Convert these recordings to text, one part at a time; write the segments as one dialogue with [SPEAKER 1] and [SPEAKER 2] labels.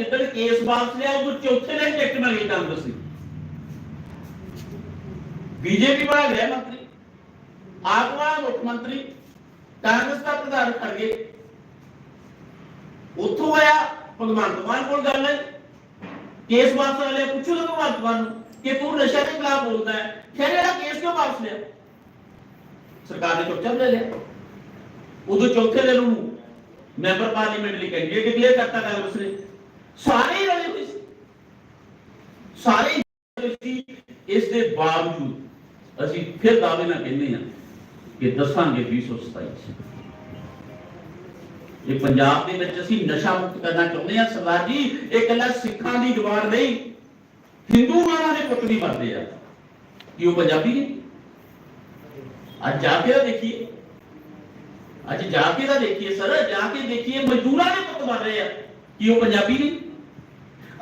[SPEAKER 1] ਜਿੱਦਣ ਕੇਸ ਵਾਪਸ ਲਿਆ ਉਦੋਂ ਚੌਥੇ ਦਿਨ ਟਿਕਟ ਮੰਗੀ ਕਾਂਗਰਸ ਦੀ ਬੀਜੇਪੀ ਵਾਲਾ ਗ੍ਰਹਿ ਮੰਤਰੀ। ਆਪ ਮੁੱਖ ਮੰਤਰੀ, ਕਾਂਗਰਸ ਦਾ ਪ੍ਰਧਾਨ ਖੜ ਗਏ। ਉੱਥੋਂ ਆਇਆ ਭਗਵੰਤ ਮਾਨ ਕੋਲ ਗੱਲ। ਹੈ ਕੇਸ ਵਾਪਸ ਵਾਲੇ ਪੁੱਛੋ ਲੋ ਭਗਵੰਤ ਮਾਨ ਨੂੰ ਕਿ ਤੂੰ ਨਸ਼ਾ ਦੇ ਖਿਲਾਫ ਬੋਲਦਾ ਹੈ। ਫਿਰ ਇਹਦਾ ਕੇਸ ਕਿਉਂ ਵਾਪਸ ਲਿਆ? ਸਰਕਾਰ ਨੇ ਚੁੱਪਚਾਪ ਲੈ ਲਿਆ। ਉਦੋਂ ਚੌਥੇ ਦਿਨ ਨੂੰ ਮੈਂਬਰ ਪਾਰਲੀਮੈਂਟ ਲਈ ਕੈਂਡੀਡੇਟ ਡਿਕਲੇਅਰ ਕਰਤਾ ਕਾਂਗਰਸ ਨੇ। ਸਾਰੇ ਰਲੇ ਹੋਏ ਸੀ। ਸਾਰੇ ਸੀ। ਇਸ ਦੇ ਬਾਵਜੂਦ ਅਸੀਂ ਫਿਰ ਦਾਅਵੇ ਨਾਲ ਕਹਿੰਦੇ ਹਾਂ ਕਿ ਦੱਸਾਂਗੇ 2027 ਇਹ ਪੰਜਾਬ ਦੇ ਵਿੱਚ ਅਸੀਂ ਨਸ਼ਾ ਮੁਕਤ ਕਰਨਾ ਚਾਹੁੰਦੇ ਹਾਂ, ਸਰਦਾਰ ਜੀ, ਇਹ ਕੱਲਾ ਸਿੱਖਾਂ ਦੀ ਦੀਵਾਰ ਨਹੀਂ, ਹਿੰਦੂ ਮਾਨਾਂ ਦੇ ਪੁੱਤ ਵੀ ਮਰਦੇ ਆ। ਕੀ ਉਹ ਪੰਜਾਬੀ ਨੇ? ਅੱਜ ਜਾ ਕੇ ਤਾਂ ਦੇਖੀਏ। ਅੱਜ ਜਾ ਕੇ ਤਾਂ ਦੇਖੀਏ, ਸਰ, ਜਾ ਕੇ ਦੇਖੀਏ, ਮਜ਼ਦੂਰਾਂ ਦੇ ਪੁੱਤ ਮਰ ਰਹੇ ਆ। ਕੀ ਉਹ ਪੰਜਾਬੀ ਨੇ?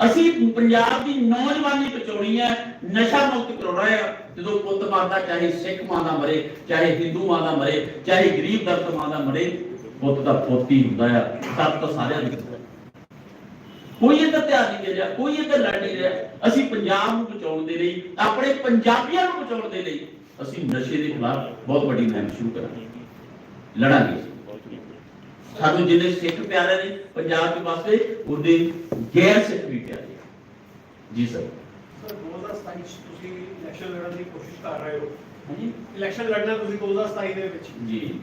[SPEAKER 1] ਅਸੀਂ ਪੰਜਾਬ ਦੀ ਨੌਜਵਾਨੀ ਬਚਾਉਣੀ ਹੈ, ਨਸ਼ਾ ਮੁਕਤ ਕਰਾਉਣਾ ਹੈ। ਜਦੋਂ ਪੁੱਤ ਮਰਦਾ, ਚਾਹੇ ਸਿੱਖ ਮਾਂ ਦਾ ਮਰੇ, ਚਾਹੇ ਹਿੰਦੂ ਮਾਂ ਦਾ ਮਰੇ, ਚਾਹੇ ਗਰੀਬ ਦਰਦ ਮਾਂ ਦਾ ਮਰੇ, ਪੁੱਤ ਦਾ ਪੁੱਤ ਹੀ ਹੁੰਦਾ ਆ ਸਭ ਤਾਂ ਸਾਰਿਆਂ ਦੀ ਕੋਈ ਇਹ ਧਿਆਨ ਨਹੀਂ ਦੇ ਰਿਹਾ ਕੋਈ ਇਹ ਲੜ ਨਹੀਂ ਰਿਹਾ। ਅਸੀਂ ਪੰਜਾਬ ਨੂੰ ਬਚਾਉਣ ਦੇ ਲਈ, ਆਪਣੇ ਪੰਜਾਬੀਆਂ ਨੂੰ ਬਚਾਉਣ ਦੇ ਲਈ, ਅਸੀਂ ਨਸ਼ੇ ਦੇ ਖਿਲਾਫ ਬਹੁਤ ਵੱਡੀ ਮੁਹਿੰਮ ਸ਼ੁਰੂ ਕਰਾਂਗੇ। ਲੜਾਂਗੇ। ਸਾਨੂੰ ਜਿੰਨੇ ਸਿੱਖ ਪਿਆਰੇ ਨੇ ਪੰਜਾਬ ਦੇ ਵਾਸਤੇ ਉਹਦੇ ਗੈਰ ਸਿੱਖ ਵੀ ਪਿਆਰੇ। ਜੀ ਸਰ।
[SPEAKER 2] ਸਰ 2027 ਚ ਤੁਸੀਂ ਇਲੈਕਸ਼ਨ ਲੜਨ ਦੀ ਕੋਸ਼ਿਸ਼ ਕਰ ਰਹੇ ਹੋ।
[SPEAKER 1] ਹਾਂਜੀ।
[SPEAKER 2] ਇਲੈਕਸ਼ਨ ਲੜਨਾ ਤੁਸੀਂ 2027 ਦੇ ਵਿੱਚ।
[SPEAKER 1] ਜੀ।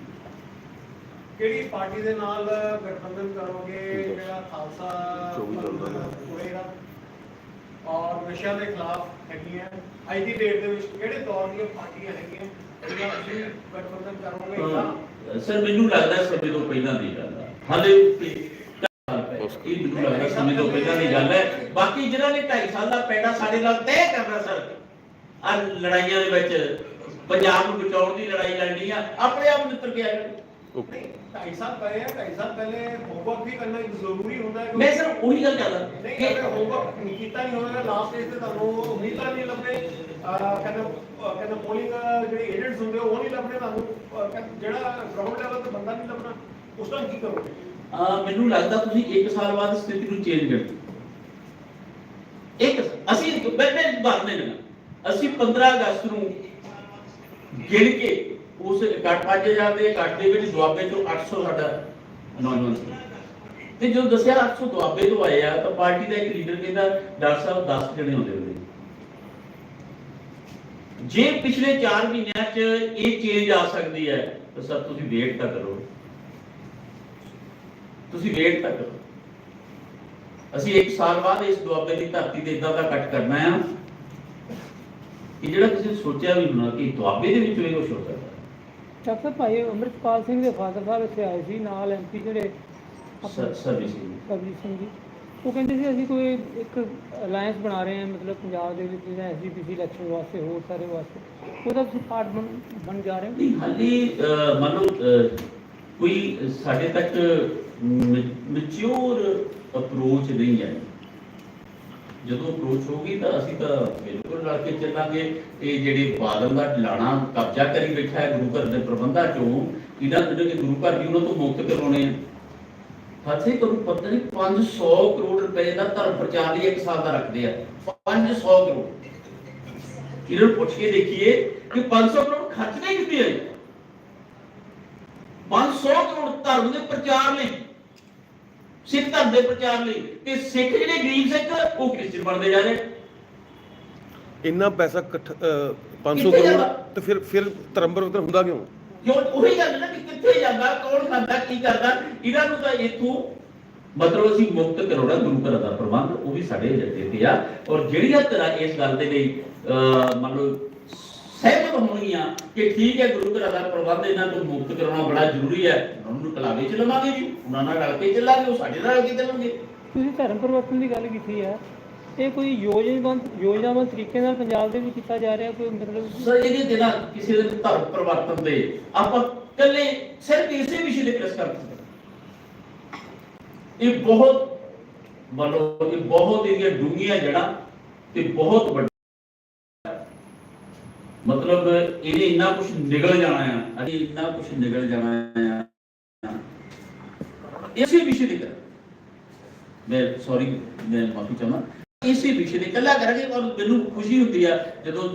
[SPEAKER 2] ਕਿਹੜੀ ਪਾਰਟੀ ਦੇ ਨਾਲ ਗਠਬੰਧਨ ਕਰੋਗੇ? ਜਿਹੜਾ ਖਾਲਸਾ
[SPEAKER 3] 24 ਦਲ ਦਾ।
[SPEAKER 2] ਹੋਏਗਾ ਔਰ ਨਸ਼ਿਆਂ ਦੇ ਖਿਲਾਫ ਹੈਗੀਆਂ। ਅੱਜ ਦੀ ਡੇਟ ਦੇ ਵਿੱਚ ਕਿਹੜੇ ਦੌਰ ਦੀਆਂ ਪਾਰਟੀਆਂ ਹੈਗੀਆਂ ਜਿਹੜਾ ਤੁਸੀਂ ਗਠਬੰਧਨ ਕਰੋਗੇ ਜਾਂ
[SPEAKER 1] ਅਹ ਸਰ ਮੈਨੂੰ ਲੱਗਦਾ ਸਮੇਂ ਤੋਂ ਪਹਿਲਾਂ ਦੀ ਗੱਲ ਹੈ ਹਾਲੇ ਇਹ ਮੈਨੂੰ ਲੱਗਦਾ ਸਮੇਂ ਤੋਂ ਪਹਿਲਾਂ ਦੀ ਗੱਲ ਹੈ। ਬਾਕੀ ਜਿਹਨਾਂ ਨੇ 2.5 ਸਾਲ ਦਾ ਪੈਡਾ ਸਾਡੇ ਨਾਲ ਤੈਅ ਕਰਨਾ ਸਰ ਆ ਲੜਾਈਆਂ ਦੇ ਵਿੱਚ ਪੰਜਾਬ ਨੂੰ ਬਚਾਉਣ ਦੀ ਲੜਾਈ ਲੜਨੀ ਆ ਆਪਣੇ ਆਪ ਨਿੱਤਰ ਕੇ ਆ
[SPEAKER 3] ਓਕੇ।
[SPEAKER 2] ਸਾਲ ਪਏ ਆ। ਢਾਈ ਸਾਲ ਪਹਿਲੇ ਹੋਮਵਰਕ ਵੀ ਕਰਨਾ ਜ਼ਰੂਰੀ ਹੁੰਦਾ ਹੈ।
[SPEAKER 1] ਮੈਂ ਸਿਰਫ ਉਹੀ ਗੱਲ ਕਰਦਾ। ਕਿ
[SPEAKER 2] ਹੋਮਵਰਕ ਨਹੀਂ ਕੀਤਾ ਨਹੀਂ ਹੋਣਾ ਲਾਸਟ ਸਟੇਜ ਤੇ ਤੁਹਾਨੂੰ ਉਮੀਦਾਂ ਨਹੀਂ ਅਹ ਕਹਿੰਦੇ ਕਹਿੰਦੇ ਪੋਲਿੰਗ ਜਿਹੜੇ ਏਜੰਟਸ ਹੁੰਦੇ ਉਹ ਨਹੀਂ ਲੱਭਣੇ ਤੁਹਾਨੂੰ। ਜਿਹੜਾ ਗਰਾਊਂਡ ਲੈਵਲ ਤੇ ਬੰਦਾ ਨਹੀਂ ਲੱਭਣਾ? ਉਸ ਟਾਈਮ ਕੀ ਕਰੋਗੇ?
[SPEAKER 1] ਮੈਨੂੰ ਲੱਗਦਾ ਤੁਸੀਂ 1 ਸਾਲ ਬਾਅਦ ਸਥਿਤੀ ਨੂੰ ਚੇਂਜ ਕਰ। ਇੱਕ ਅਸੀਂ ਮੈਂ ਮੈਂ ਬਾਤ ਅਸੀਂ 15 ਅਗਸਤ ਨੂੰ ਗਿਣ ਕੇ ਉਸ ਇਕੱਠ ਅੱਜ ਜਾਂਦੇ ਇਕੱਠ ਦੇ ਵਿੱਚ ਦੁਆਬੇ ਤੋਂ 800 ਸਾਡਾ ਨੌਜਵਾਨ ਸੀ। ਤੇ ਜਦੋਂ ਦੱਸਿਆ 800 ਦੁਆਬੇ ਤੋਂ ਆਏ ਆ, ਤਾਂ ਪਾਰਟੀ ਦਾ ਇੱਕ ਲੀਡਰ ਕਹਿੰਦਾ, ਡਾਕਟਰ ਸਾਹਿਬ 10 ਜਣੇ ਹੁੰਦੇ ਜੇ ਪਿਛਲੇ 4 ਮਹੀਨਿਆਂ 'ਚ ਇਹ ਚੇਂਜ ਆ ਸਕਦੀ ਹੈ ਤਾਂ ਸਰ ਤੁਸੀਂ ਵੇਟ ਤਾਂ ਕਰੋ। ਤੁਸੀਂ ਵੇਟ ਤਾਂ ਕਰੋ। ਅਸੀਂ 1 ਸਾਲ ਬਾਅਦ ਇਸ ਦੁਆਬੇ ਦੀ ਧਰਤੀ ਤੇ ਇਦਾਂ ਦਾ ਕੱਟ ਕਰਨਾ ਆ ਕਿ ਜਿਹੜਾ ਕਿਸੇ ਸੋਚਿਆ ਵੀ ਹੋਣਾ ਕਿ ਦੁਆਬੇ ਦੇ ਵਿੱਚ ਇਹ ਕੁਝ ਹੋ ਸਕਦਾ।
[SPEAKER 4] ਡਾਕਟਰ ਭਾਈ ਅੰਮ੍ਰਿਤਪਾਲ ਸਿੰਘ ਦੇ ਫਾਦਰ ਸਾਹਿਬ ਇੱਥੇ ਆਏ ਸੀ ਨਾਲ ਐਮਪੀ ਜਿਹੜੇ
[SPEAKER 1] ਸਰ ਸਰਵਿਸ
[SPEAKER 4] ਕਬੀਰ ਸਿੰਘ ਜੀ। ਉਹ ਕਹਿੰਦੇ ਸੀ ਅਸੀਂ ਕੋਈ ਇੱਕ ਅਲਾਈਅੰਸ ਬਣਾ ਰਹੇ ਹਾਂ ਮਤਲਬ ਪੰਜਾਬ ਦੇ ਵਿੱਚ ਜਿਹੜਾ ਐਸਜੀਪੀਸੀ ਇਲੈਕਸ਼ਨ ਵਾਸਤੇ ਹੋਰ ਸਾਰੇ ਵਾਸਤੇ ਉਹਦਾ ਤੁਸੀਂ ਪਾਰਟ ਬਣ ਬਣ ਜਾ ਰਹੇ ਹੋ?
[SPEAKER 1] ਨਹੀਂ ਹਾਲੀ ਅਹ, ਮੰਨ ਲਓ ਅਹ, ਕੋਈ ਸਾਡੇ ਤੱਕ ਮੈਚੁਰ ਅਪਰੋਚ ਨਹੀਂ ਹੈ ਜਦੋਂ ਅਪਰੋਚ ਹੋਗੀ ਤਾਂ ਅਸੀਂ ਤਾਂ ਬਿਲਕੁਲ ਰਲ ਕੇ ਚੱਲਾਂਗੇ ਇਹ ਜਿਹੜੇ ਬਾਦਲ ਦਾ ਲਾਣਾ ਕਬਜ਼ਾ ਕਰੀ ਬੈਠਾ ਹੈ ਗੁਰੂ ਘਰ ਦੇ ਪ੍ਰਬੰਧਾਂ ਚੋਂ ਇਹਨਾਂ ਜਿਹੜੇ ਗੁਰੂ ਘਰ ਵੀ ਉਹਨਾਂ ਤੋਂ ਮੁਕਤ ਕਰਵਾਉਣੇ ਆ। ਫਤਿਹ ਕਰੂ ਪਤਾ ਨਹੀਂ 500 ਕਰੋੜ ਰੁਪਏ ਦਾ ਧਰਮ ਪ੍ਰਚਾਰ ਲਈ ਇੱਕ ਸਾਲ ਦਾ ਰੱਖਦੇ ਆ। 500 ਕਰੋੜ। ਇਹਨਾਂ ਨੂੰ ਪੁੱਛ ਕੇ ਦੇਖੀਏ ਕਿ 500 ਕਰੋੜ ਖਰਚਣੇ ਕਿੱਥੇ ਹੈ 500 ਕਰੋੜ ਧਰਮ ਦੇ ਪ੍ਰਚਾਰ ਲਈ ਸਿੱਖ ਧਰਮ ਦੇ ਪ੍ਰਚਾਰ ਲਈ। ਤੇ ਸਿੱਖ ਜਿਹੜੇ ਗਰੀਬ ਸਿੱਖ ਉਹ ਕ੍ਰਿਸਚੀਅਨ ਬਣਦੇ ਜਾ ਰਹੇ।
[SPEAKER 3] ਇੰਨਾ ਪੈਸਾ ਇਕੱਠ- ਅਹ, 500
[SPEAKER 1] ਕਿੱਥੇ
[SPEAKER 3] ਕਰੋੜ? ਤੇ ਫਿਰ ਫਿਰ ਧਰਮ ਪਰਿਵਰਤਨ ਹੁੰਦਾ ਕਿਉਂ?
[SPEAKER 1] ਕਿਉਂ? ਉਹੀ ਗੱਲ ਨਾ ਕਿ ਕਿੱਥੇ ਜਾਂਦਾ ਕੌਣ ਖਾਂਦਾ ਕੀ ਕਰਦਾ? ਇਹਨਾਂ ਨੂੰ ਤਾਂ ਇਥੋਂ ਮਤਲਬ ਅਸੀਂ ਮੁਕਤ ਕਰਾਉਣਾ ਗੁਰੂ ਘਰ ਦਾ ਪ੍ਰਬੰਧ ਉਹ ਵੀ ਸਾਡੇ ਏਜੰਡੇ ਤੇ ਆ। ਔਰ ਜਿਹੜੀਆਂ ਤਰ੍ਹਾਂ ਇਸ ਗੱਲ ਦੇ ਲਈ ਅਹ, ਮੰਨ ਲਓ ਸਹਿਮਤ ਹੋਣਗੀਆਂ ਕਿ ਠੀਕ ਹੈ ਗੁਰੂ ਘਰ ਦਾ ਪ੍ਰਬੰਧ ਇਹਨਾਂ ਤੋਂ ਮੁਕਤ ਕਰਾਉਣਾ ਬੜਾ ਜ਼ਰੂਰੀ ਹੈ ਉਹਨਾਂ ਨੂੰ ਕਲਾਵੇ ਚ ਲਵਾਂਗੇ ਜੀ ਉਹਨਾਂ ਨਾਲ ਰਲ ਕੇ ਚੱਲਾਂਗੇ ਉਹ ਸਾਡੇ ਨਾਲ ਰਲ ਕੇ ਚੱਲਣਗੇ।
[SPEAKER 4] ਤੁਸੀਂ ਧਰਮ ਪਰਿਵਰਤਨ ਦੀ ਗੱਲ ਕੀਤੀ ਹੈ ਇਹ ਕੋਈ ਯੋਜਨਾਬੰਦ ਯੋਜਨਾਬੰਦ ਤਰੀਕੇ ਨਾਲ ਪੰਜਾਬ ਦੇ ਵਿੱਚ ਕੀਤਾ ਜਾ ਰਿਹਾ, ਕੋਈ ਮਤਲਬ
[SPEAKER 1] ਸਰ, ਇਹਦੇ ਤੇ ਨਾ ਕਿਸੇ ਦੇ ਧਰਮ ਪਰਿਵਰਤਨ ਦੇ ਆਪਾਂ ਕੱਲੇ ਸਿਰਫ ਇਸੇ ਵਿਸ਼ੇ ਦੇ ਪ੍ਰੈਸ ਕਰ ਸਕਦੇ ਇਹ ਬਹੁਤ, ਮੰਨ ਇਹ ਬਹੁਤ ਇਹਦੀਆਂ ਡੂੰਘੀਆਂ ਜੜਾਂ ਤੇ ਬਹੁਤ ਵੱਡਾ ਮਤਲਬ ਇਹਨੇ ਇੰਨਾ ਕੁਝ ਨਿਕਲ ਜਾਣਾ ਆ ਅਸੀਂ ਇੰਨਾ ਕੁਝ ਨਿਕਲ ਜਾਣਾ ਆ। ਇਸੇ ਵਿਸ਼ੇ ਦੇ ਕਰ। ਮੈਂ ਸੌਰੀ ਮੈਂ ਮਾਫੀ ਚਾਹੁੰਦਾ। ਇਸੇ ਵਿਸ਼ੇ ਤੇ ਇਕੱਲਾ ਕਰਾਂਗੇ ਔਰ ਮੈਨੂੰ ਖੁਸ਼ੀ ਹੁੰਦੀ ਆ ਜਦੋਂ